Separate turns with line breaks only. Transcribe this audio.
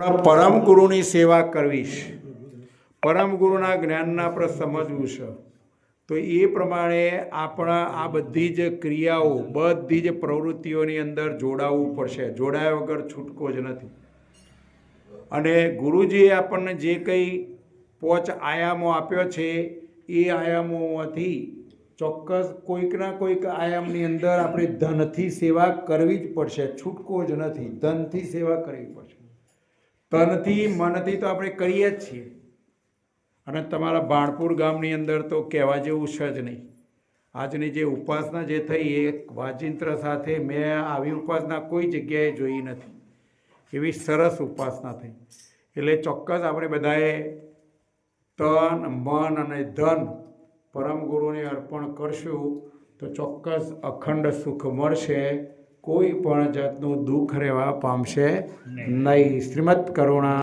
પરમ ગુરુની સેવા કરવી છે. પરમ ગુરુના જ્ઞાનને આપણે સમજવું છે. તો એ પ્રમાણે આપણા આ બધી જ ક્રિયાઓ, બધી જ પ્રવૃત્તિઓની અંદર જોડાવવું પડશે. જોડાયા વગર છૂટકો જ નથી. અને ગુરુજીએ આપણને જે કંઈ પોચ આયામો આપ્યો છે, એ આયામોમાંથી ચોક્કસ કોઈકના કોઈક આયામની અંદર આપણે ધનથી સેવા કરવી જ પડશે. છૂટકો જ નથી. ધનથી સેવા કરવી પડશે. તનથી મનથી તો આપણે કરીએ જ છીએ. અને તમારા બાણપુર ગામની અંદર તો કહેવા જેવું છે જ નહીં. આજની જે ઉપાસના જે થઈ એ વાજિંત્ર સાથે મેં આવી ઉપાસના કોઈ જગ્યાએ જોઈ નથી. એવી સરસ ઉપાસના થઈ. એટલે ચોક્કસ આપણે બધાએ તન, મન અને ધન પરમ ગુરુને અર્પણ કરશું તો ચોક્કસ અખંડ સુખ મળશે. કોઈ પણ જાતનું દુઃખ રહેવા પામશે નહીં. શ્રીમદ કરુણા